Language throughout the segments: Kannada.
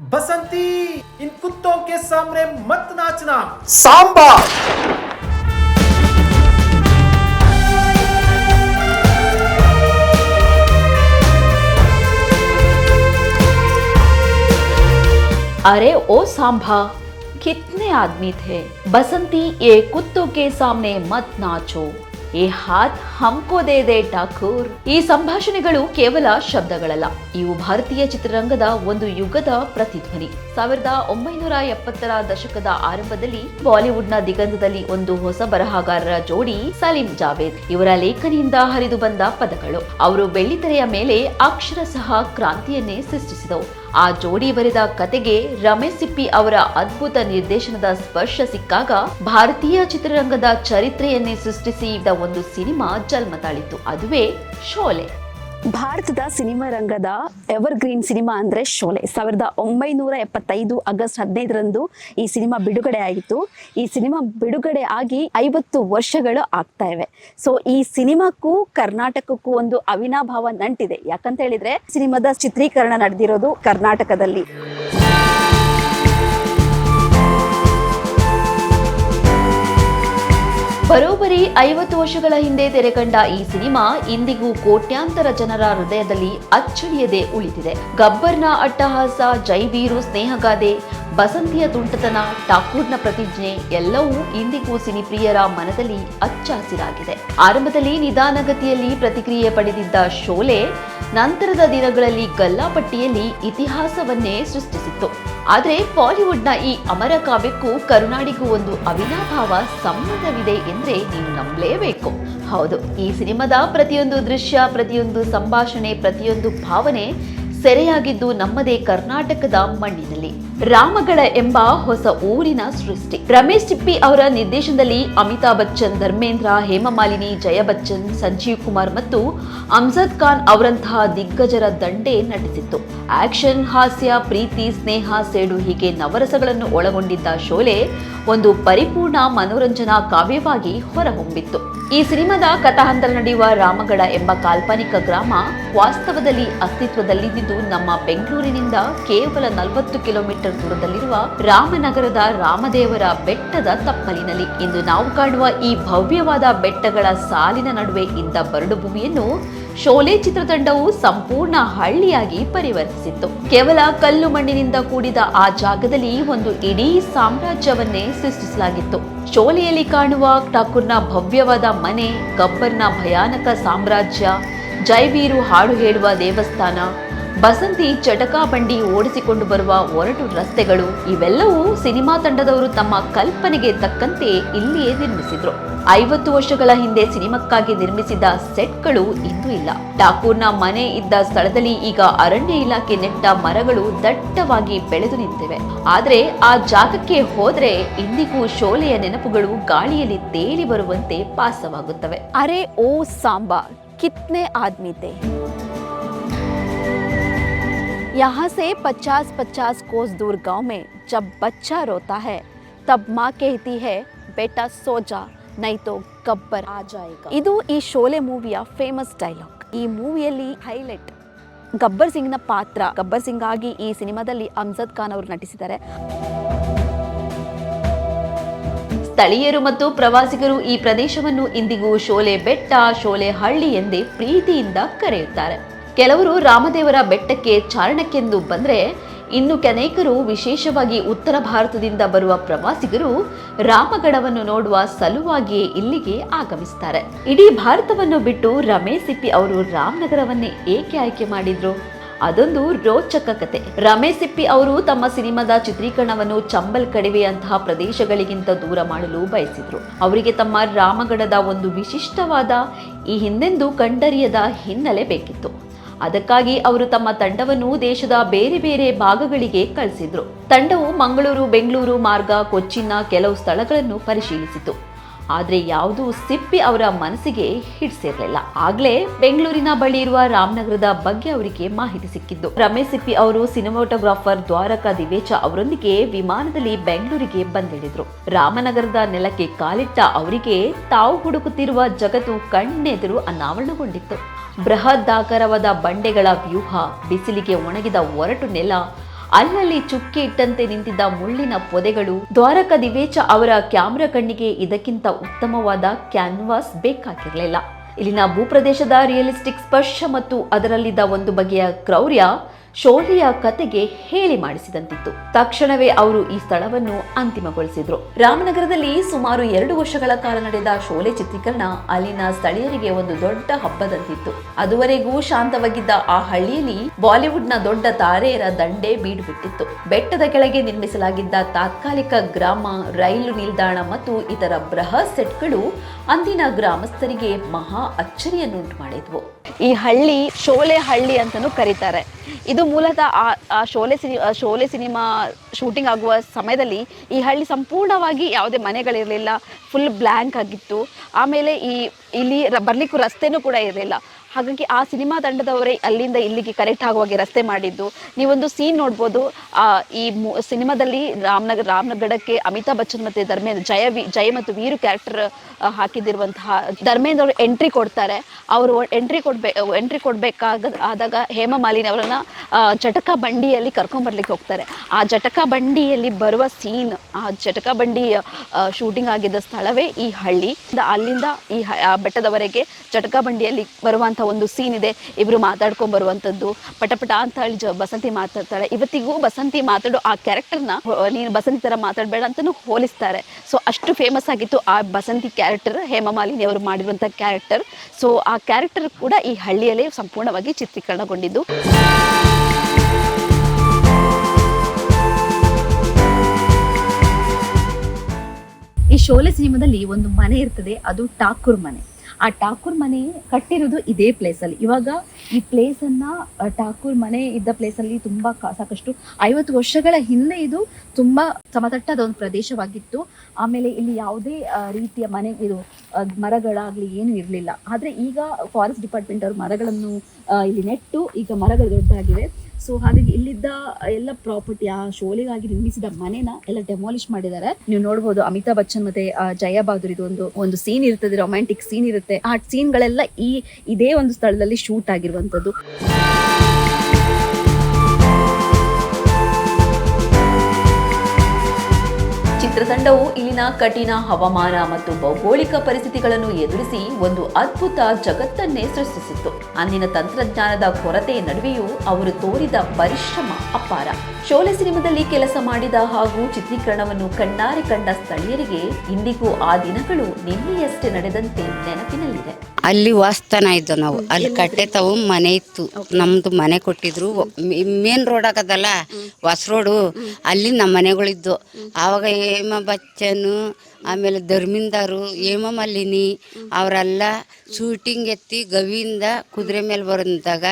बसंती इन कुत्तों के सामने मत नाचना। ಸಾಂಬಾ अरे ओ सांभा कितने आदमी थे। बसंती ये कुत्तों के सामने मत नाचो। ಈ ಹಾತ್ ಹಮ್ಕೋ ದೇ ಠಾಕೂರ್. ಈ ಸಂಭಾಷಣೆಗಳು ಕೇವಲ ಶಬ್ದಗಳಲ್ಲ, ಇವು ಭಾರತೀಯ ಚಿತ್ರರಂಗದ ಒಂದು ಯುಗದ ಪ್ರತಿಧ್ವನಿ. ಸಾವಿರದ ಒಂಬೈನೂರ ಎಪ್ಪತ್ತರ ದಶಕದ ಆರಂಭದಲ್ಲಿ ಬಾಲಿವುಡ್ನ ದಿಗಂತದಲ್ಲಿ ಒಂದು ಹೊಸ ಬರಹಗಾರರ ಜೋಡಿ ಸಲೀಂ ಜಾವೇದ್ ಇವರ ಲೇಖನಿಯಿಂದ ಹರಿದು ಬಂದ ಪದಗಳು. ಅವರು ಬೆಳ್ಳಿತೆರೆಯ ಮೇಲೆ ಅಕ್ಷರ ಸಹ ಕ್ರಾಂತಿಯನ್ನೇ ಸೃಷ್ಟಿಸಿದವು. ಆ ಜೋಡಿ ಬರೆದ ಕತೆಗೆ ರಮೇಶ್ ಸಿಪ್ಪಿ ಅವರ ಅದ್ಭುತ ನಿರ್ದೇಶನದ ಸ್ಪರ್ಶ ಸಿಕ್ಕಾಗ ಭಾರತೀಯ ಚಿತ್ರರಂಗದ ಚರಿತ್ರೆಯನ್ನೇ ಸೃಷ್ಟಿಸಿದ ಒಂದು ಸಿನಿಮಾ ಜನ್ಮ ತಾಳಿತು ಅದುವೇ ಶೋಲೆ. ಭಾರತದ ಸಿನಿಮಾ ರಂಗದ ಎವರ್ ಗ್ರೀನ್ ಸಿನಿಮಾ ಅಂದರೆ ಶೋಲೆ. ಸಾವಿರದ ಒಂಬೈನೂರ ಎಪ್ಪತ್ತೈದು ಆಗಸ್ಟ್ ಹದಿನೈದರಂದು ಈ ಸಿನಿಮಾ ಬಿಡುಗಡೆ ಆಯಿತು ಈ ಸಿನಿಮಾ ಬಿಡುಗಡೆ ಆಗಿ ಐವತ್ತು ವರ್ಷಗಳು ಆಗ್ತಾ ಇವೆ. ಸೊ ಈ ಸಿನಿಮಾಕ್ಕೂ ಕರ್ನಾಟಕಕ್ಕೂ ಒಂದು ಅವಿನಾಭಾವ ನಂಟಿದೆ. ಯಾಕಂತ ಹೇಳಿದ್ರೆ, ಸಿನಿಮಾದ ಚಿತ್ರೀಕರಣ ನಡೆದಿರೋದು ಕರ್ನಾಟಕದಲ್ಲಿ. ಬರೋಬ್ಬರಿ ಐವತ್ತು ವರ್ಷಗಳ ಹಿಂದೆ ತೆರೆಕಂಡ ಈ ಸಿನಿಮಾ ಇಂದಿಗೂ ಕೋಟ್ಯಾಂತರ ಜನರ ಹೃದಯದಲ್ಲಿ ಅಚ್ಚಳಿಯದೆ ಉಳಿದಿದೆ. ಗಬ್ಬರ್ನ ಅಟ್ಟಹಾಸ ಜೈವೀರು ಸ್ನೇಹಗಾದೆ ಬಸಂತಿಯ ತುಂಟತನ, ಠಾಕೂರ್ನ ಪ್ರತಿಜ್ಞೆ ಎಲ್ಲವೂ ಇಂದಿಗೂ ಸಿನಿಪ್ರಿಯರ ಮನದಲ್ಲಿ ಅಚ್ಚ ಹಸಿರಾಗಿದೆ ಆರಂಭದಲ್ಲಿ ನಿಧಾನಗತಿಯಲ್ಲಿ ಪ್ರತಿಕ್ರಿಯೆ ಪಡೆದಿದ್ದ ಶೋಲೆ ನಂತರದ ದಿನಗಳಲ್ಲಿ ಗಲ್ಲಾಪಟ್ಟಿಯಲ್ಲಿ ಇತಿಹಾಸವನ್ನೇ ಸೃಷ್ಟಿಸಿತ್ತು. ಆದರೆ ಬಾಲಿವುಡ್ನ ಈ ಅಮರ ಕಾವ್ಯಕ್ಕೂ ಕರುನಾಡಿಗೂ ಒಂದು ಅವಿನಾಭಾವ ಸಂಬಂಧವಿದೆ ಎಂದ್ರೆ ನೀವು ನಂಬಲೇಬೇಕು. ಹೌದು, ಈ ಸಿನಿಮಾದ ಪ್ರತಿಯೊಂದು ದೃಶ್ಯ, ಪ್ರತಿಯೊಂದು ಸಂಭಾಷಣೆ, ಪ್ರತಿಯೊಂದು ಭಾವನೆ ಸೆರೆಯಾಗಿದ್ದು ನಮ್ಮದೇ ಕರ್ನಾಟಕದ ಮಣ್ಣಿನಲ್ಲಿ. ರಾಮಗಳ ಎಂಬ ಹೊಸ ಊರಿನ ಸೃಷ್ಟಿ. ರಮೇಶ್ ಟಿಪ್ಪಿ ಅವರ ನಿರ್ದೇಶನದಲ್ಲಿ ಅಮಿತಾಬ್ ಬಚ್ಚನ್, ಧರ್ಮೇಂದ್ರ, ಹೇಮಮಾಲಿನಿ, ಜಯ ಬಚ್ಚನ್, ಸಂಜೀವ್ ಕುಮಾರ್ ಮತ್ತು ಅಮ್ಜದ್ ಖಾನ್ ಅವರಂತಹ ದಿಗ್ಗಜರ ದಂಡೆ ನಟಿಸಿತ್ತು. ಆಕ್ಷನ್ ಹಾಸ್ಯ, ಪ್ರೀತಿ, ಸ್ನೇಹ, ಸೇಡು ಹೀಗೆ ನವರಸಗಳನ್ನು ಒಳಗೊಂಡಿದ್ದ ಶೋಲೆ ಒಂದು ಪರಿಪೂರ್ಣ ಮನೋರಂಜನಾ ಕಾವ್ಯವಾಗಿ ಹೊರಹೊಮ್ಮಿತ್ತು. ಈ ಸಿನಿಮಾದ ಕಥಾಹಂತರ ನಡೆಯುವ ರಾಮಗಡ ಎಂಬ ಕಾಲ್ಪನಿಕ ಗ್ರಾಮ ವಾಸ್ತವದಲ್ಲಿ ಅಸ್ತಿತ್ವದಲ್ಲಿದ್ದು ನಮ್ಮ ಬೆಂಗಳೂರಿನಿಂದ ಕೇವಲ ನಲವತ್ತು ಕಿಲೋಮೀಟರ್ ದೂರದಲ್ಲಿರುವ ರಾಮನಗರದ ರಾಮದೇವರ ಬೆಟ್ಟದ ತಪ್ಪಲಿನಲ್ಲಿ ಇಂದು ನಾವು ಕಾಣುವ ಈ ಭವ್ಯವಾದ ಬೆಟ್ಟಗಳ ಸಾಲಿನ ನಡುವೆ ಇದ್ದ ಬರಡು ಭೂಮಿಯನ್ನು ಶೋಲೆ ಚಿತ್ರತಂಡವು ಸಂಪೂರ್ಣ ಹಳ್ಳಿಯಾಗಿ ಪರಿವರ್ತಿಸಿತ್ತು. ಕೇವಲ ಕಲ್ಲು ಮಣ್ಣಿನಿಂದ ಕೂಡಿದ ಆ ಜಾಗದಲ್ಲಿ ಒಂದು ಇಡೀ ಸಾಮ್ರಾಜ್ಯವನ್ನೇ ಸೃಷ್ಟಿಸಲಾಗಿತ್ತು. ಶೋಲೆಯಲ್ಲಿ ಕಾಣುವ ಠಾಕೂರ್ನ ಭವ್ಯವಾದ ಮನೆ, ಗಬ್ಬರ್ನ ಭಯಾನಕ ಸಾಮ್ರಾಜ್ಯ ಜೈವೀರು ಹಾಡು ಹೇಳುವ ದೇವಸ್ಥಾನ ಬಸಂತಿ ಚಟಕಾ ಬಂಡಿ ಓಡಿಸಿಕೊಂಡು ಬರುವ ಒರಟು ರಸ್ತೆಗಳು ಇವೆಲ್ಲವೂ ಸಿನಿಮಾ ತಂಡದವರು ತಮ್ಮ ಕಲ್ಪನೆಗೆ ತಕ್ಕಂತೆ ಇಲ್ಲಿಯೇ ನಿರ್ಮಿಸಿದ್ರು. ಐವತ್ತು ವರ್ಷಗಳ ಹಿಂದೆ ಸಿನಿಮಾಕ್ಕಾಗಿ ನಿರ್ಮಿಸಿದ ಸೆಟ್ಗಳು ಇಂದು ಇಲ್ಲ. ಠಾಕೂರ್ನ ಮನೆ ಇದ್ದ ಸ್ಥಳದಲ್ಲಿ ಈಗ ಅರಣ್ಯ ಇಲಾಖೆ ನೆಟ್ಟ ಮರಗಳು ದಟ್ಟವಾಗಿ ಬೆಳೆದು ನಿಂತಿವೆ. ಆದರೆ ಆ ಜಾಗಕ್ಕೆ ಹೋದ್ರೆ ಇಂದಿಗೂ ಶೋಲೆಯ ನೆನಪುಗಳು ಗಾಳಿಯಲ್ಲಿ ತೇಲಿ ಬರುವಂತೆ ಪಾಸವಾಗುತ್ತವೆ. ಅರೆ ಓ ಸಾಂಬಾ, ಕಿತ್ನೆ ಆದ್ಮಿತೆ. यहाँ से 50-50 कोस दूर गांव में जब बच्चा रोता है तब माँ कहती है बेटा सो जा नहीं तो ಗಬ್ಬರ್ ಆ ಜಾಯೇಗ ಇದು ಈ ಶೋಲೆ ಮೂವಿಯ ಫೇಮಸ್ ಡೈಲಾಗ್ ಈ ಮೂವಿಯಲ್ಲಿ ಹೈಲೈಟ್ ಗಬ್ಬರ್ ಸಿಂಗ್ನ ಪಾತ್ರ ಗಬ್ಬರ್ ಸಿಂಗ್ ಆಗಿ ಈ ಸಿನಿಮಾದಲ್ಲಿ ಅಮ್ಜದ್ ಖಾನ್ ಅವರು ನಟಿಸಿದ್ದಾರೆ ಸ್ಥಳೀಯರು ಮತ್ತು ಪ್ರವಾಸಿಗರು ಈ ಪ್ರದೇಶವನ್ನು ಇಂದಿಗೂ ಶೋಲೆ ಬೆಟ್ಟ ಶೋಲೆ ಹಳ್ಳಿ ಎಂದೇ ಪ್ರೀತಿಯಿಂದ ಕರೆಯುತ್ತಾರೆ ಕೆಲವರು ರಾಮದೇವರ ಬೆಟ್ಟಕ್ಕೆ ಚಾರಣಕ್ಕೆಂದು ಬಂದರೆ ಇನ್ನು ಕೆನೇಕರು ವಿಶೇಷವಾಗಿ ಉತ್ತರ ಭಾರತದಿಂದ ಬರುವ ಪ್ರವಾಸಿಗರು ರಾಮಗಡವನ್ನು ನೋಡುವ ಸಲುವಾಗಿಯೇ ಇಲ್ಲಿಗೆ ಆಗಮಿಸ್ತಾರೆ. ಇಡೀ ಭಾರತವನ್ನು ಬಿಟ್ಟು ರಮೇಶ್ ಸಿಪ್ಪಿ ಅವರು ರಾಮನಗರವನ್ನೇ ಏಕೆ ಆಯ್ಕೆ ಮಾಡಿದ್ರು? ಅದೊಂದು ರೋಚಕ ಕತೆ. ರಮೇಶ್ ಸಿಪ್ಪಿ ಅವರು ತಮ್ಮ ಸಿನಿಮಾದ ಚಿತ್ರೀಕರಣವನ್ನು ಚಂಬಲ್ ಕಡಿವೆಯಂತಹ ಪ್ರದೇಶಗಳಿಗಿಂತ ದೂರ ಮಾಡಲು ಬಯಸಿದ್ರು. ಅವರಿಗೆ ತಮ್ಮ ರಾಮಗಡದ ಒಂದು ವಿಶಿಷ್ಟವಾದ ಈ ಹಿಂದೆಂದು ಕಂಡರಿಯದ ಹಿನ್ನೆಲೆ ಬೇಕಿತ್ತು. ಅದಕ್ಕಾಗಿ ಅವರು ತಮ್ಮ ತಂಡವನ್ನು ದೇಶದ ಬೇರೆ ಬೇರೆ ಭಾಗಗಳಿಗೆ ಕಳಿಸಿದ್ರು. ತಂಡವು ಮಂಗಳೂರು, ಬೆಂಗಳೂರು, ಮಾರ್ಗ, ಕೊಚ್ಚಿನ ಕೆಲವು ಸ್ಥಳಗಳನ್ನು ಪರಿಶೀಲಿಸಿತು. ಆದ್ರೆ ಯಾವುದೂ ಸಿಪ್ಪಿ ಅವರ ಮನಸ್ಸಿಗೆ ಹಿಡಿಸಿರ್ಲಿಲ್ಲ ಆಗ್ಲೇ ಬೆಂಗಳೂರಿನ ಬಳಿ ಇರುವ ರಾಮನಗರದ ಬಗ್ಗೆ ಅವರಿಗೆ ಮಾಹಿತಿ ಸಿಕ್ಕಿದ್ದು. ರಮೇಶ್ ಸಿಪ್ಪಿ ಅವರು ಸಿನಿಮಾಟೋಗ್ರಾಫರ್ ದ್ವಾರಕಾ ದಿವೇಚ ಅವರೊಂದಿಗೆ ವಿಮಾನದಲ್ಲಿ ಬೆಂಗಳೂರಿಗೆ ಬಂದಿಳಿದ್ರು. ರಾಮನಗರದ ನೆಲಕ್ಕೆ ಕಾಲಿಟ್ಟ ಅವರಿಗೆ ತಾವು ಹುಡುಕುತ್ತಿರುವ ಜಗತ್ತು ಕಣ್ಣೆದುರು ಅನಾವರಣಗೊಂಡಿತ್ತು. ಬೃಹದಾಕಾರವಾದ ಬಂಡೆಗಳ ವ್ಯೂಹ, ಬಿಸಿಲಿಗೆ ಒಣಗಿದ ಒರಟು ನೆಲ ಅಲ್ಲಲ್ಲಿ ಚುಕ್ಕಿ ಇಟ್ಟಂತೆ ನಿಂತಿದ್ದ ಮುಳ್ಳಿನ ಪೊದೆಗಳು. ದ್ವಾರಕ ದಿವೇಚ ಅವರ ಕ್ಯಾಮ್ರಾ ಕಣ್ಣಿಗೆ ಇದಕ್ಕಿಂತ ಉತ್ತಮವಾದ ಕ್ಯಾನ್ವಾಸ್ ಬೇಕಾಗಿರಲಿಲ್ಲ. ಇಲ್ಲಿನ ಭೂಪ್ರದೇಶದ ರಿಯಲಿಸ್ಟಿಕ್ ಸ್ಪರ್ಶ ಮತ್ತು ಅದರಲ್ಲಿದ್ದ ಒಂದು ಬಗೆಯ ಕ್ರೌರ್ಯ ಶೋಲೆಯ ಕತೆಗೆ ಹೇಳಿ ಮಾಡಿಸಿದಂತಿತ್ತು. ತಕ್ಷಣವೇ ಅವರು ಈ ಸ್ಥಳವನ್ನು ಅಂತಿಮಗೊಳಿಸಿದ್ರು. ರಾಮನಗರದಲ್ಲಿ ಸುಮಾರು ಎರಡು ವರ್ಷಗಳ ಕಾಲ ನಡೆದ ಶೋಲೆ ಚಿತ್ರೀಕರಣ ಅಲ್ಲಿನ ಸ್ಥಳೀಯರಿಗೆ ಒಂದು ದೊಡ್ಡ ಹಬ್ಬದಂತಿತ್ತು. ಅದುವರೆಗೂ ಶಾಂತವಾಗಿದ್ದ ಆ ಹಳ್ಳಿಯಲ್ಲಿ ಬಾಲಿವುಡ್ನ ದೊಡ್ಡ ತಾರೆಯರ ದಂಡೆ ಬೀಡು ಬಿಟ್ಟಿತ್ತು ಬೆಟ್ಟದ ಕೆಳಗೆ ನಿರ್ಮಿಸಲಾಗಿದ್ದ ತಾತ್ಕಾಲಿಕ ಗ್ರಾಮ, ರೈಲು ನಿಲ್ದಾಣ ಮತ್ತು ಇತರ ಬೃಹತ್ ಸೆಟ್ಗಳು ಅಂದಿನ ಗ್ರಾಮಸ್ಥರಿಗೆ ಮಹಾ ಅಚ್ಚರಿಯನ್ನುಂಟು ಮಾಡಿದ್ವು. ಈ ಹಳ್ಳಿ ಶೋಲೆ ಹಳ್ಳಿ ಅಂತಲೂ ಕರೀತಾರೆ. ಇದು ಮೂಲತಃ ಆ ಆ ಶೋಲೆ ಸಿನಿ ಶೋಲೆ ಸಿನಿಮಾ ಶೂಟಿಂಗ್ ಆಗುವ ಸಮಯದಲ್ಲಿ ಈ ಹಳ್ಳಿ ಸಂಪೂರ್ಣವಾಗಿ ಯಾವುದೇ ಮನೆಗಳಿರಲಿಲ್ಲ ಫುಲ್ ಬ್ಲ್ಯಾಂಕ್ ಆಗಿತ್ತು. ಆಮೇಲೆ ಈ, ಇಲ್ಲಿ ಬರ್ಲಿಕ್ಕೂ ರಸ್ತೆನೂ ಕೂಡ ಇರಲಿಲ್ಲ. ಹಾಗಾಗಿ ಆ ಸಿನಿಮಾ ತಂಡದವರೇ ಅಲ್ಲಿಂದ ಇಲ್ಲಿಗೆ ಕರೆಕ್ಟ್ ಆಗುವಾಗೆ ರಸ್ತೆ ಮಾಡಿದ್ದು. ನೀವೊಂದು ಸೀನ್ ನೋಡ್ಬೋದು. ಈ ಸಿನಿಮಾದಲ್ಲಿ ರಾಮನಗರ ರಾಮನಗಡಕ್ಕೆ ಅಮಿತಾಬ್ ಬಚ್ಚನ್ ಮತ್ತು ಧರ್ಮೇಂದ್ರ, ಜಯ ವಿ, ಜಯ ಮತ್ತು ವೀರು ಕ್ಯಾರೆಕ್ಟರ್ ಹಾಕಿದಿರುವಂತಹ ಧರ್ಮೇಂದ್ರ ಅವರು ಎಂಟ್ರಿ ಕೊಡ್ತಾರೆ. ಅವರು ಎಂಟ್ರಿ ಕೊಡ್ಬೇ ಎಂಟ್ರಿ ಕೊಡಬೇಕಾಗ, ಆದಾಗ ಹೇಮಾ ಮಾಲಿನಿ ಅವರನ್ನ ಜಟಕ ಬಂಡಿಯಲ್ಲಿ ಕರ್ಕೊಂಬರ್ಲಿಕ್ಕೆ ಹೋಗ್ತಾರೆ. ಆ ಜಟಕ ಬಂಡಿಯಲ್ಲಿ ಬರುವ ಸೀನ್ ಆ ಜಟಕ ಬಂಡಿ ಶೂಟಿಂಗ್ ಆಗಿದ್ದ ಸ್ಥಳವೇ ಈ ಹಳ್ಳಿ. ಅಲ್ಲಿಂದ ಈ ಬೆಟ್ಟದವರೆಗೆ ಜಟಕ ಬಂಡಿಯಲ್ಲಿ ಬರುವಂಥ ಒಂದು ಸೀನ್ ಇದೆ. ಇಬ್ಬರು ಮಾತಾಡ್ಕೊಂಡ್ ಬರುವಂಥದ್ದು ಪಟಪಟ ಅಂತ ಹೇಳಿ ಜ ಬಸಂತಿ ಮಾತಾಡ್ತಾಳೆ. ಇವತ್ತಿಗೂ ಬಸಂತಿ ಮಾತಾಡೋ ಆ ಕ್ಯಾರೆಕ್ಟರ್ನ ನೀನು ಬಸಂತಿ ಥರ ಮಾತಾಡಬೇಡ ಅಂತಲೂ ಹೋಲಿಸ್ತಾರೆ. ಸೊ ಅಷ್ಟು ಫೇಮಸ್ ಆಗಿತ್ತು ಆ ಬಸಂತಿ ಕ್ಯಾರೆಕ್ಟರ್ ಹೇಮಮಾಲಿನಿ ಅವರು ಮಾಡಿರುವಂಥ ಕ್ಯಾರೆಕ್ಟರ್ ಸೊ ಆ ಕ್ಯಾರೆಕ್ಟರ್ ಕೂಡ ಈ ಹಳ್ಳಿಯಲ್ಲೇ ಸಂಪೂರ್ಣವಾಗಿ ಚಿತ್ರೀಕರಣಗೊಂಡಿದ್ದು. ಈ ಶೋಲೆ ಸಿನಿಮಾದಲ್ಲಿ ಒಂದು ಮನೆ ಇರ್ತದೆ. ಅದು ಠಾಕೂರ್ ಮನೆ. ಆ ಠಾಕೂರ್ ಮನೆ ಕಟ್ಟಿರೋದು ಇದೇ ಪ್ಲೇಸ್ ಅಲ್ಲಿ. ಇವಾಗ ಈ ಪ್ಲೇಸ್ ಅನ್ನ ಠಾಕೂರ್ ಮನೆ ಇದ್ದ ಪ್ಲೇಸ್ ಅಲ್ಲಿ ತುಂಬಾ ಸಾಕಷ್ಟು ಐವತ್ತು ವರ್ಷಗಳ ಹಿಂದೆ ಇದು ತುಂಬಾ ಸಮತಟ್ಟಾದ ಒಂದು ಪ್ರದೇಶವಾಗಿತ್ತು. ಆಮೇಲೆ ಇಲ್ಲಿ ಯಾವುದೇ ರೀತಿಯ ಮನೆ, ಇದು ಮರಗಳಾಗ್ಲಿ ಏನು ಇರಲಿಲ್ಲ. ಆದ್ರೆ ಈಗ ಫಾರೆಸ್ಟ್ ಡಿಪಾರ್ಟ್ಮೆಂಟ್ ಅವರು ಮರಗಳನ್ನು ಇಲ್ಲಿ ನೆಟ್ಟು ಈಗ ಮರಗಳು ದೊಡ್ಡಾಗಿವೆ ಸೊ ಹಾಗಾಗಿ ಇಲ್ಲಿದ್ದ ಎಲ್ಲ ಪ್ರಾಪರ್ಟಿ ಆ ಶೋಲೆಗಾಗಿ ನಿರ್ಮಿಸಿದ ಮನೆನ ಎಲ್ಲ ಡೆಮಾಲಿಷ್ ಮಾಡಿದ್ದಾರೆ. ನೀವು ನೋಡಬಹುದು ಅಮಿತಾಬ್ ಬಚ್ಚನ್ ಮತ್ತೆ ಜಯ ಬಹದ್ದೂರ್ ಇದು ಒಂದು ಒಂದು ಸೀನ್ ಇರ್ತದೆ ರೊಮ್ಯಾಂಟಿಕ್ ಸೀನ್ ಇರುತ್ತೆ. ಆ ಸೀನ್ ಗಳೆಲ್ಲ ಈ, ಇದೇ ಒಂದು ಸ್ಥಳದಲ್ಲಿ ಶೂಟ್ ಆಗಿರುವಂತದ್ದು ಚಿತ್ರತಂಡವು ಇಲ್ಲಿನ ಕಠಿಣ ಹವಾಮಾನ ಮತ್ತು ಭೌಗೋಳಿಕ ಪರಿಸ್ಥಿತಿಗಳನ್ನು ಎದುರಿಸಿ ಒಂದು ಅದ್ಭುತ ಜಗತ್ತನ್ನೇ ಸೃಷ್ಟಿಸಿತ್ತು. ಅಂದಿನ ತಂತ್ರಜ್ಞಾನದ ಕೊರತೆ ನಡುವೆಯೂ ಅವರು ತೋರಿದ ಪರಿಶ್ರಮ ಅಪಾರ. ಶೋಲೆ ಸಿನಿಮಾದಲ್ಲಿ ಕೆಲಸ ಮಾಡಿದ ಹಾಗೂ ಚಿತ್ರೀಕರಣವನ್ನು ಕಣ್ಣಾರೆ ಕಂಡ ಸ್ಥಳೀಯರಿಗೆ ಇಂದಿಗೂ ಆ ದಿನಗಳು ನಿನ್ನೆಯಷ್ಟೇ ನಡೆದಂತೆ ನೆನಪಿನಲ್ಲಿದೆ. ಅಲ್ಲಿ ವಾಸ್ತನ ಇದ್ದು ನಾವು. ಅಲ್ಲಿ ಕಟ್ಟೆ ತಾವು ಮನೆ ಇತ್ತು. ನಮ್ದು ಮನೆ ಕೊಟ್ಟಿದ್ರು. ಮೇನ್ ರೋಡ್ ಆಗದಲ್ಲ? ಹೊಸ ರೋಡು ಅಲ್ಲಿ ನಮ್ಮ ಮನೆಗಳಿದ್ದು. ಆವಾಗ ಹೇಮ ಬಚ್ಚನು ಆಮೇಲೆ ಧರ್ಮಿಂದಾರು ಹೇಮ ಮಲ್ಲಿನಿ ಅವರೆಲ್ಲ ಶೂಟಿಂಗ್ ಎತ್ತಿ ಗವಿಯಿಂದ ಕುದುರೆ ಮೇಲೆ ಬಂದಾಗ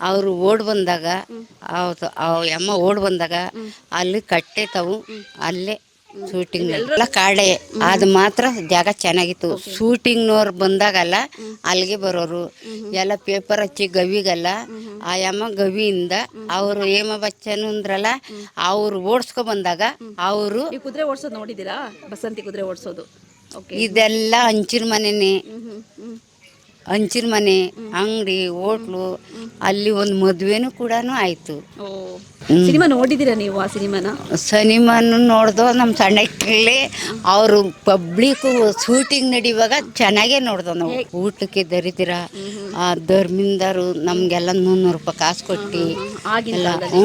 ಅವರು ಓಡ್ ಬಂದಾಗ ಹೌದು ಅವ್ ಅಮ್ಮ ಓಡ್ ಬಂದಾಗ ಅಲ್ಲಿ ಕಟ್ಟೆ ತಾವು ಅಲ್ಲೇ ಶೂಟಿಂಗ್ ಎಲ್ಲ ಕಾಡೆ. ಅದು ಮಾತ್ರ ಜಾಗ ಚೆನ್ನಾಗಿತ್ತು. ಶೂಟಿಂಗ್ನವ್ರು ಬಂದಾಗಲ್ಲ ಅಲ್ಲಿಗೆ ಬರೋರು. ಎಲ್ಲ ಪೇಪರ್ ಹಚ್ಚಿ ಗವಿಗಲ್ಲ. ಆ ಯಮ್ಮ ಗವಿಯಿಂದ ಅವರು ಹೇಮ ಬಚ್ಚನ್ ಅಂದ್ರಲ್ಲ ಅವ್ರು ಓಡಿಸ್ಕೊ ಬಂದಾಗ ಅವರು ಕುದುರೆ ಓಡಿಸೋದು ನೋಡಿದ್ದೀರಾ? ಬಸಂತಿ ಕುದುರೆ ಓಡಿಸೋದು. ಇದೆಲ್ಲ ಹಂಚಿನ ಮನೆನೇ. ಹಂಚಿನ ಮನೆ ಅಂಗಡಿ ಹೋಟ್ಲು ಅಲ್ಲಿ ಒಂದು ಮದುವೆನೂ ಕೂಡ ಆಯಿತು. ಸಿನಿಮಾ ನೋಡಿದಿರ ನೀವು ಆ ಸಿನಿಮಾನ? ಸಿನಿಮಾನು ನೋಡ್ದು ನಮ್ಮ ಸಣ್ಣಕ್ಕಲ್ಲಿ ಅವರು ಪಬ್ಲಿಕ್ ಶೂಟಿಂಗ್ ನಡೆಯುವಾಗ ಚೆನ್ನಾಗೇ ನೋಡ್ದೋ ನಾವು. ಊಟಕ್ಕೆ ದರಿದಿರ ಆ ಧರ್ಮಿಂದರು ನಮಗೆಲ್ಲ ನೂರು ರೂಪಾಯಿ ಕಾಸು ಕೊಟ್ಟು ಎಲ್ಲ ಹ್ಞೂ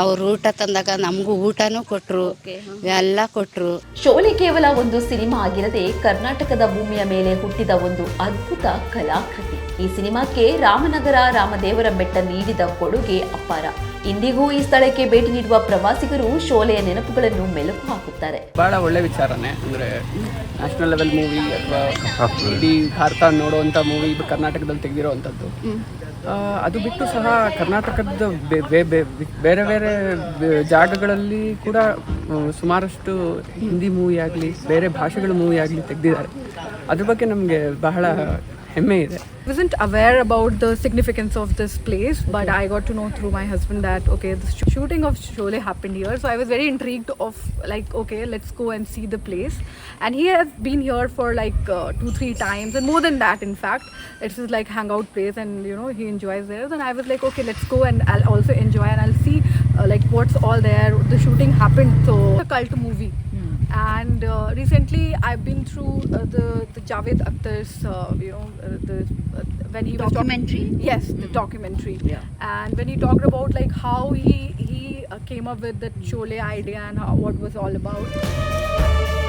ಅವ್ರು ಊಟ ತಂದಾಗ ನಮಗೂ ಊಟನೂ ಕೊಟ್ಟರು ಎಲ್ಲ ಕೊಟ್ಟರು ಶೋಲೆ ಕೇವಲ ಒಂದು ಸಿನಿಮಾ ಆಗಿರದೆ ಕರ್ನಾಟಕದ ಭೂಮಿಯ ಮೇಲೆ ಹುಟ್ಟಿದ ಒಂದು ಅದ್ಭುತ ಕಲಾಕೃತಿ. ಈ ಸಿನಿಮಾಕ್ಕೆ ರಾಮನಗರ ರಾಮದೇವರ ಬೆಟ್ಟ ನೀಡಿದ ಕೊಡುಗೆ ಅಪಾರ. ಇಂದಿಗೂ ಈ ಸ್ಥಳಕ್ಕೆ ಭೇಟಿ ನೀಡುವ ಪ್ರವಾಸಿಗರು ಶೋಲೆಯ ನೆನಪುಗಳನ್ನು ಮೆಲುಕು ಹಾಕುತ್ತಾರೆ. ಬಹಳ ಒಳ್ಳೆ ವಿಚಾರನೇ. ಅಂದ್ರೆ ನ್ಯಾಷನಲ್ ಲೆವೆಲ್ ಮೂವಿ ಅಥವಾ ಇಡೀ ಭಾರತ ನೋಡುವಂತ ಮೂವಿ ಕರ್ನಾಟಕದಲ್ಲಿ ತೆಗೆದಿರೋವಂಥದ್ದು ಅದು ಬಿಟ್ಟು ಸಹ ಕರ್ನಾಟಕದ ಬೇರೆ ಬೇರೆ ಜಾಗಗಳಲ್ಲಿ ಕೂಡ ಸುಮಾರಷ್ಟು ಹಿಂದಿ ಮೂವಿ ಆಗಲಿ, ಬೇರೆ ಭಾಷೆಗಳ ಮೂವಿ ಆಗಲಿ ತೆಗೆದಿದ್ದಾರೆ. ಅದ್ರ ಬಗ್ಗೆ ನಮಗೆ ಬಹಳ ಹೆಮ್ಮೆ ಇದೆ wasn't aware about the significance of this place, but I got to know through my husband that okay, the sh- shooting of Sholay happened here. So I was very intrigued of like okay, let's go and see the place. And he has been here for like uh, two, three times, and more than that, in fact, it's his like hangout place, and you know he enjoys there. And I was like, okay, let's go and I'll also enjoy and I'll see uh, like what's all there. The shooting happened, so a cult movie. And uh, recently, I've been through uh, the the Javed Akhtar's, uh, you know, uh, the uh, when he was Documentary? yes, the documentary. And when he talked about like how he he uh, came up with the Chole idea and how, what was all about.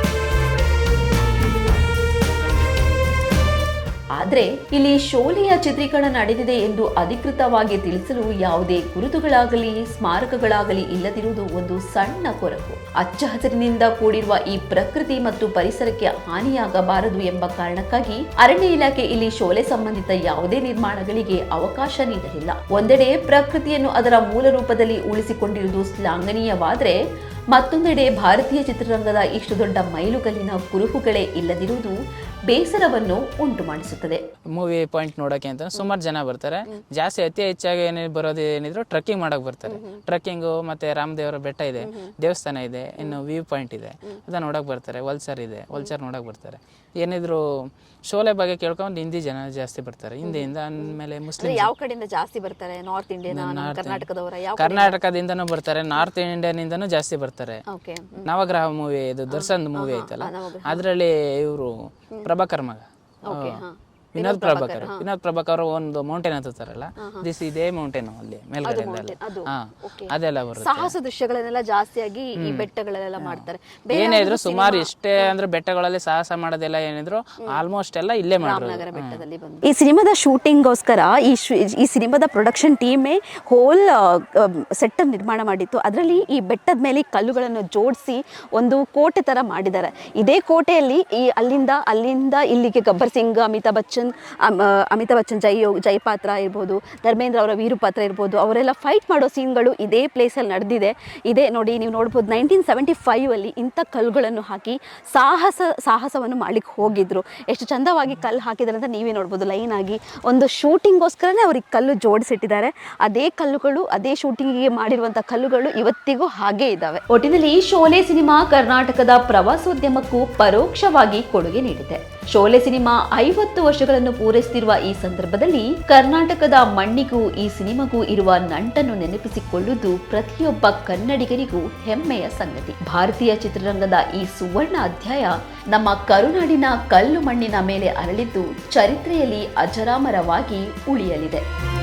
ಆದರೆ ಇಲ್ಲಿ ಶೋಲೆಯ ಚಿತ್ರೀಕರಣ ನಡೆದಿದೆ ಎಂದು ಅಧಿಕೃತವಾಗಿ ತಿಳಿಸಲು ಯಾವುದೇ ಗುರುತುಗಳಾಗಲಿ, ಸ್ಮಾರಕಗಳಾಗಲಿ ಇಲ್ಲದಿರುವುದು ಒಂದು ಸಣ್ಣ ಕೊರಕು ಅಚ್ಚ ಹಸಿರಿನಿಂದ ಕೂಡಿರುವ ಈ ಪ್ರಕೃತಿ ಮತ್ತು ಪರಿಸರಕ್ಕೆ ಹಾನಿಯಾಗಬಾರದು ಎಂಬ ಕಾರಣಕ್ಕಾಗಿ ಅರಣ್ಯ ಇಲಾಖೆ ಇಲ್ಲಿ ಶೋಲೆ ಸಂಬಂಧಿತ ಯಾವುದೇ ನಿರ್ಮಾಣಗಳಿಗೆ ಅವಕಾಶ ನೀಡಲಿಲ್ಲ. ಒಂದೆಡೆ ಪ್ರಕೃತಿಯನ್ನು ಅದರ ಮೂಲ ರೂಪದಲ್ಲಿ ಉಳಿಸಿಕೊಂಡಿರುವುದು ಶ್ಲಾಘನೀಯವಾದರೆ ಮತ್ತೊಂದೆಡೆ ಭಾರತೀಯ ಚಿತ್ರರಂಗದ ಇಷ್ಟು ದೊಡ್ಡ ಮೈಲುಗಲ್ಲಿನ ಕುರುಹುಗಳೇ ಇಲ್ಲದಿರುವುದು ಬೇಸರವನ್ನು ಉಂಟು ಮಾಡಿಸುತ್ತದೆ ಮೂವಿ ಪಾಯಿಂಟ್ ನೋಡೋಕೆ ಅಂತ ಸುಮಾರು ಜನ ಬರ್ತಾರೆ. ಜಾಸ್ತಿ ಅತಿ ಹೆಚ್ಚಾಗಿ ಏನೇ ಬರೋದು ಏನಿದ್ರು ಟ್ರೆಕ್ಕಿಂಗ್ ಮಾಡಕ್ ಬರ್ತಾರೆ. ಟ್ರೆಕ್ಕಿಂಗು ಮತ್ತೆ ರಾಮದೇವರ ಬೆಟ್ಟ ಇದೆ ದೇವಸ್ಥಾನ ಇದೆ ಇನ್ನು ವ್ಯೂ ಪಾಯಿಂಟ್ ಇದೆ. ಅದನ್ನ ನೋಡಕ್ ಬರ್ತಾರೆ. ವಲ್ಸರ್ ಇದೆ ವಲ್ಸರ್ ನೋಡಕ್ ಬರ್ತಾರೆ. ಏನಿದ್ರು ಶೋಲೆ ಬಗ್ಗೆ ಕೇಳ್ಕೊಂಡು ಹಿಂದಿ ಜನ ಜಾಸ್ತಿ ಬರ್ತಾರೆ. ಹಿಂದಿಯಿಂದ ಆಮೇಲೆ ಮುಸ್ಲಿಂ ಯಾವ ಕಡೆಯಿಂದ ಜಾಸ್ತಿ ಬರ್ತಾರೆ? ನಾರ್ತ್ ಇಂಡಿಯನ್ ಕರ್ನಾಟಕದವರ ಯಾವ ಕರ್ನಾಟಕದಿಂದನೂ ಬರ್ತಾರೆ. ನಾರ್ತ್ ಇಂಡಿಯನ್ ಜಾಸ್ತಿ ಬರ್ತಾರೆ. ಓಕೆ ನವಗ್ರಹ ಮೂವಿ ಇದು ದರ್ಶನ್ ಮೂವಿ ಐತಲ್ಲ? ಅದರಲ್ಲಿ ಇವರು ಪ್ರಭಾಕರ್ ಮಗ ಆ, ವಿನೋದ್ ಪ್ರಭಾಕರ್ ವಿನೋದ್ ಪ್ರಭಾಕರ್ ಒಂದು ಮೌಂಟೇನ್ ಹತ್ತುತ್ತಾರಲ್ಲ? ದಿಸ್ ಇದೇ ಮೌಂಟೇನ್ ಅಲ್ಲಿ ಮೇಲ್ಗಡೆ ಅದೆಲ್ಲ ಬರುತ್ತೆ. ಸಾಹಸ ದೃಶ್ಯಗಳನ್ನೆಲ್ಲ ಜಾಸ್ತಿಯಾಗಿ ಈ ಬೆಟ್ಟಗಳಲ್ಲೆಲ್ಲ ಮಾಡ್ತಾರೆ. ಏನೇ ಇದ್ರು ಸುಮಾರು ಇಷ್ಟೇ ಅಂದ್ರೆ ಬೆಟ್ಟಗಳಲ್ಲಿ ಸಾಹಸ ಮಾಡೋದೆಲ್ಲ ಏನಿದ್ರು ಆಲ್ಮೋಸ್ಟ್ ಎಲ್ಲ ಇಲ್ಲೇ ಮಾಡ್ತಾರೆ. ಈ ಸಿನಿಮಾದ ಶೂಟಿಂಗ್ಗೋಸ್ಕರ ಈ ಈ ಸಿನಿಮಾದ ಪ್ರೊಡಕ್ಷನ್ ಟೀಮೇ ಹೋಲ್ ಸೆಟ್ ನಿರ್ಮಾಣ ಮಾಡಿತ್ತು. ಅದರಲ್ಲಿ ಈ ಬೆಟ್ಟದ ಮೇಲೆ ಕಲ್ಲುಗಳನ್ನು ಜೋಡಿಸಿ ಒಂದು ಕೋಟೆ ತರ ಮಾಡಿದ್ದಾರೆ. ಇದೇ ಕೋಟೆಯಲ್ಲಿ ಈ ಅಲ್ಲಿಂದ ಅಲ್ಲಿಂದ ಇಲ್ಲಿಗೆ ಗಬ್ಬರ್ ಸಿಂಗ್ ಅಮಿತಾಬ್ ಬಚ್ಚನ್ ಆ, ಅಮಿತಾಬ್ ಬಚ್ಚನ್ ಜೈ ಪಾತ್ರ ಇರ್ಬೋದು ಧರ್ಮೇಂದ್ರ ಅವರ ವೀರುಪಾತ್ರ ಇರ್ಬೋದು ಅವರೆಲ್ಲ ಫೈಟ್ ಮಾಡೋ ಸೀನ್ಗಳು ಇದೇ ಪ್ಲೇಸಲ್ಲಿ ನಡೆದಿದೆ. ಇದೇ ನೋಡಿ ನೀವು ನೋಡ್ಬೋದು ನೈನ್ಟೀನ್ ಸೆವೆಂಟಿ ಫೈವಲ್ಲಿ ಇಂಥ ಕಲ್ಲುಗಳನ್ನು ಹಾಕಿ ಸಾಹಸ ಸಾಹಸವನ್ನು ಮಾಡಲಿಕ್ಕೆ ಹೋಗಿದ್ರು. ಎಷ್ಟು ಚಂದವಾಗಿ ಕಲ್ಲು ಹಾಕಿದ್ದಾರೆ ಅಂತ ನೀವೇ ನೋಡ್ಬೋದು. ಲೈನ್ ಆಗಿ ಒಂದು ಶೂಟಿಂಗ್ಗೋಸ್ಕರನೇ ಅವ್ರಿಗೆ ಕಲ್ಲು ಜೋಡಿಸಿಟ್ಟಿದ್ದಾರೆ. ಅದೇ ಕಲ್ಲುಗಳು ಅದೇ ಶೂಟಿಂಗಿಗೆ ಮಾಡಿರುವಂಥ ಕಲ್ಲುಗಳು ಇವತ್ತಿಗೂ ಹಾಗೇ ಇದ್ದಾವೆ. ಒಟ್ಟಿನಲ್ಲಿ ಶೋಲೆ ಸಿನಿಮಾ ಕರ್ನಾಟಕದ ಪ್ರವಾಸೋದ್ಯಮಕ್ಕೂ ಪರೋಕ್ಷವಾಗಿ ಕೊಡುಗೆ ನೀಡಿದೆ. ಶೋಲೆ ಸಿನಿಮಾ ಐವತ್ತು ವರ್ಷಗಳನ್ನು ಪೂರೈಸುತ್ತಿರುವ ಈ ಸಂದರ್ಭದಲ್ಲಿ ಕರ್ನಾಟಕದ ಮಣ್ಣಿಗೂ ಈ ಸಿನಿಮಾಗೂ ಇರುವ ನಂಟನ್ನು ನೆನಪಿಸಿಕೊಳ್ಳುವುದು ಪ್ರತಿಯೊಬ್ಬ ಕನ್ನಡಿಗರಿಗೂ ಹೆಮ್ಮೆಯ ಸಂಗತಿ. ಭಾರತೀಯ ಚಿತ್ರರಂಗದ ಈ ಸುವರ್ಣ ಅಧ್ಯಾಯ ನಮ್ಮ ಕರುನಾಡಿನ ಕಲ್ಲು ಮಣ್ಣಿನ ಮೇಲೆ ಅರಳಿದ್ದು ಚರಿತ್ರೆಯಲ್ಲಿ ಅಜರಾಮರವಾಗಿ ಉಳಿಯಲಿದೆ.